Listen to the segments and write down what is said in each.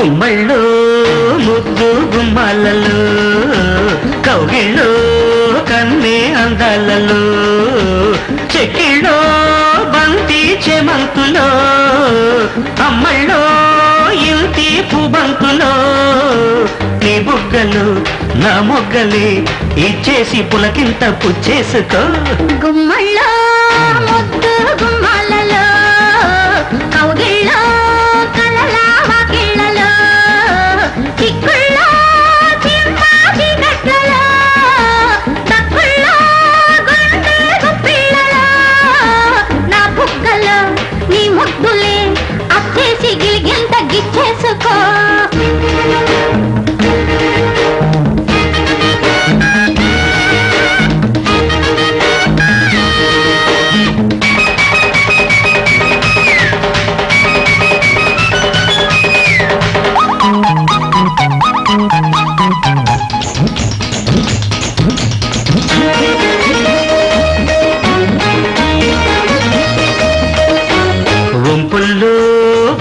గుమ్మళ్ళు ముద్దు గుమ్మాలలో కౌగిళ్ళు కన్నే అందాలలో చెక్కిళ్ళో బంతి చెమంతులో అమ్మళ్ళో ఇంటి పుబంతులో నీ బుగ్గలు నా మొగ్గలే ఇచ్చేసి పులకింత పుచ్చేసుకో. గుమ్మల్లో ముద్దు గిలిగింత గిచ్చేసుకో.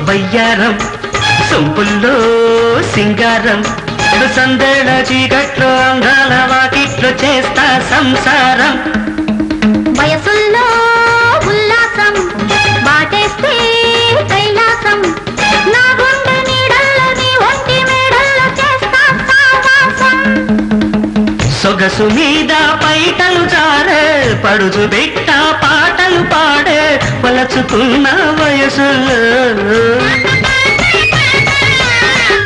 బయ్యారం సొంపుల్లో సింగారం సందడ చీకట్లో అందాల వాకిట్లో చేస్తా సంసారం. వయసుల్లో ఉల్లాసం బాటేస్తే కైలాసం నా గుండె నీడల్లో నీ ఒంటి మేడల్లో చేస్తా సావాసం సొగసు మీద పైటలు జారే పడుచు బిట్ట పాటలు పాడే పలచుకున్న వయసులో.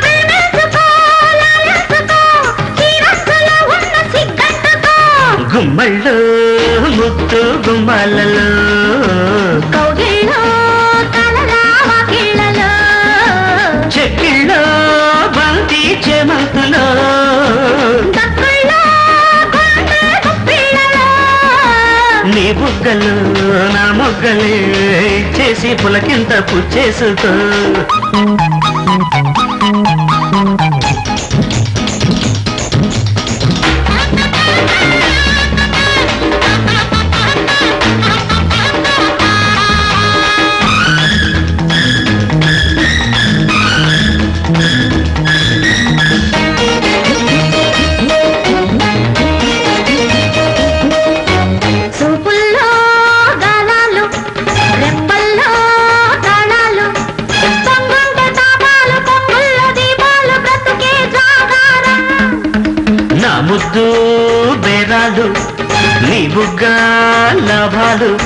ప్రేమించుకో, గుమ్మళ్ళు ముద్దు గుమ్మలలో. మొగ్గలు నా మొగ్గలే చేసి పులకింత పుచ్చేసుకో ముద్దు బేరాలు నీ బుగ్గ లాభాలు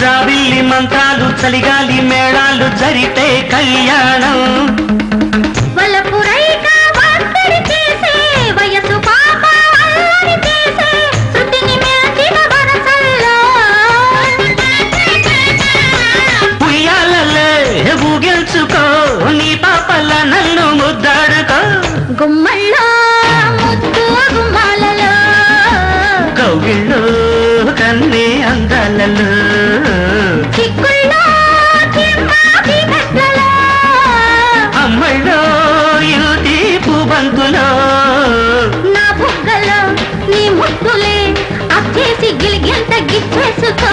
జాబిల్లి మంత్రాలు చలిగాలి మేళాలు జరితే కళ్యాణం. నీ పాపల నన్ను ముద్దాడుకో. గుమ్మల్లో కౌగిళ్ళు కన్నే అందాలలో. అమ్మళ్ళో యుతి పుబంతులో నా బుగ్గలో నీ ముద్దులే అచ్చేసి గిలిగింత గిచ్చేసుకో